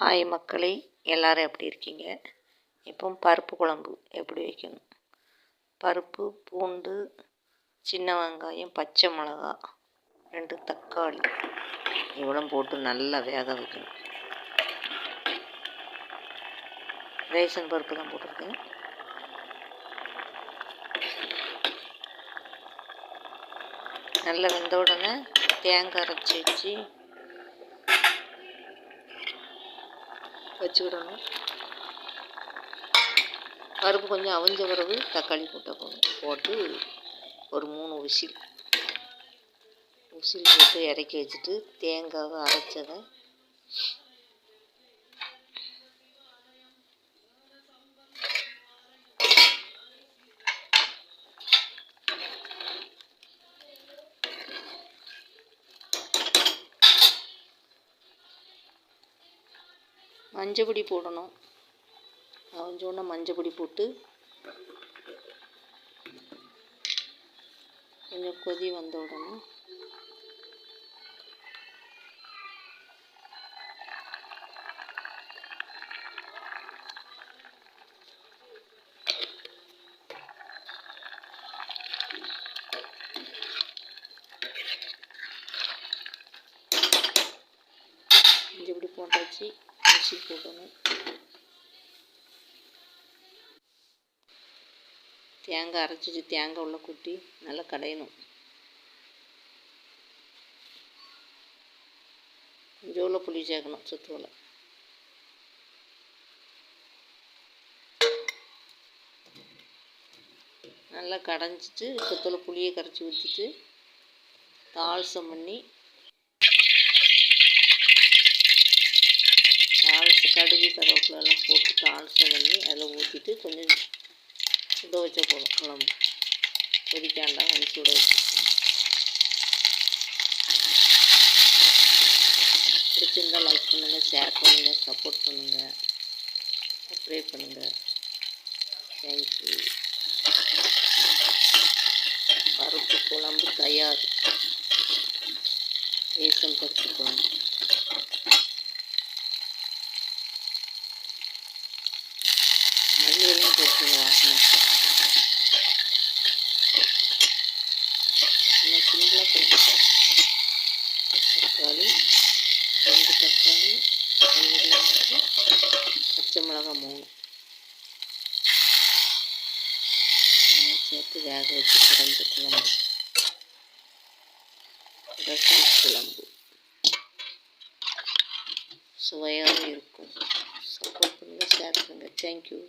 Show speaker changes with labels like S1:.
S1: Hi மக்களே எல்லோரும் எப்படி இருக்கீங்க? இப்போ பருப்பு குழம்பு எப்படி வைக்கணும்? பருப்பு பூண்டு சின்ன வெங்காயம் பச்சை மிளகா ரெண்டு தக்காளி இவ்வளோ போட்டு நல்லா வேக வைக்கணும். ரேஷன் பருப்பு தான் போட்டிருக்கேன். நல்லா வெந்த உடனே தேங்காய் அரைச்சி வச்சு வச்சுக்கிடணும். பருப்பு கொஞ்சம் அவிஞ்ச பிறகு தக்காளி போட்ட போட்டு ஒரு மூணு உசில் உசில் போட்டு இறக்கி வச்சுட்டு தேங்காவை அரைச்சதை மஞ்சப்பொடி போடணும். கொஞ்சோண்டு மஞ்சப்பொடி போட்டு கொஞ்சம் கொதி வந்த உடனே இப்படி போட்டாச்சு. அரிசி போடணும் தேங்காய் அரைச்சிட்டு தேங்காய் உள்ள கொட்டி நல்லா கடையணும் கொஞ்சோல புளி சேர்க்கணும் சுற்றுவலை நல்லா கடைஞ்சிட்டு சுற்றுல புளியை கரைச்சி ஊற்றிட்டு தாளசம் பண்ணி தாளித்து கடுகு கருவேப்பிலெல்லாம் போட்டு தாளித்த பண்ணி அதில் ஊற்றிட்டு கொஞ்சம் சுட வச்ச போதும் குழம்பு. கொதிக்காண்டா கொஞ்சம் சுட வச்சு பிடிச்சிருந்தால் லைக் பண்ணுங்கள் ஷேர் பண்ணுங்கள் சப்போர்ட் பண்ணுங்கள் சப்ஸ்கிரைப் பண்ணுங்கள் தேங்க்யூ பருப்பு குழம்பு தயார். ரேசன் பருப்பு குழம்பு. மல்லியெல்லாம் போட்டுருங்க வாசனை நல்லா சிம்பிளாக போட்டுட்டேன் தக்காளி ரெண்டு தக்காளி ரெண்டு பச்சை மிளகாய் மூணு சேர்த்து வேக வச்சு குழம்பு குழம்பு ரசம் குழம்பு சுவையாக இருக்கும் சப்போர்ட் பண்ணுங்கள் ஷேர் பண்ணுங்கள் தேங்க்யூ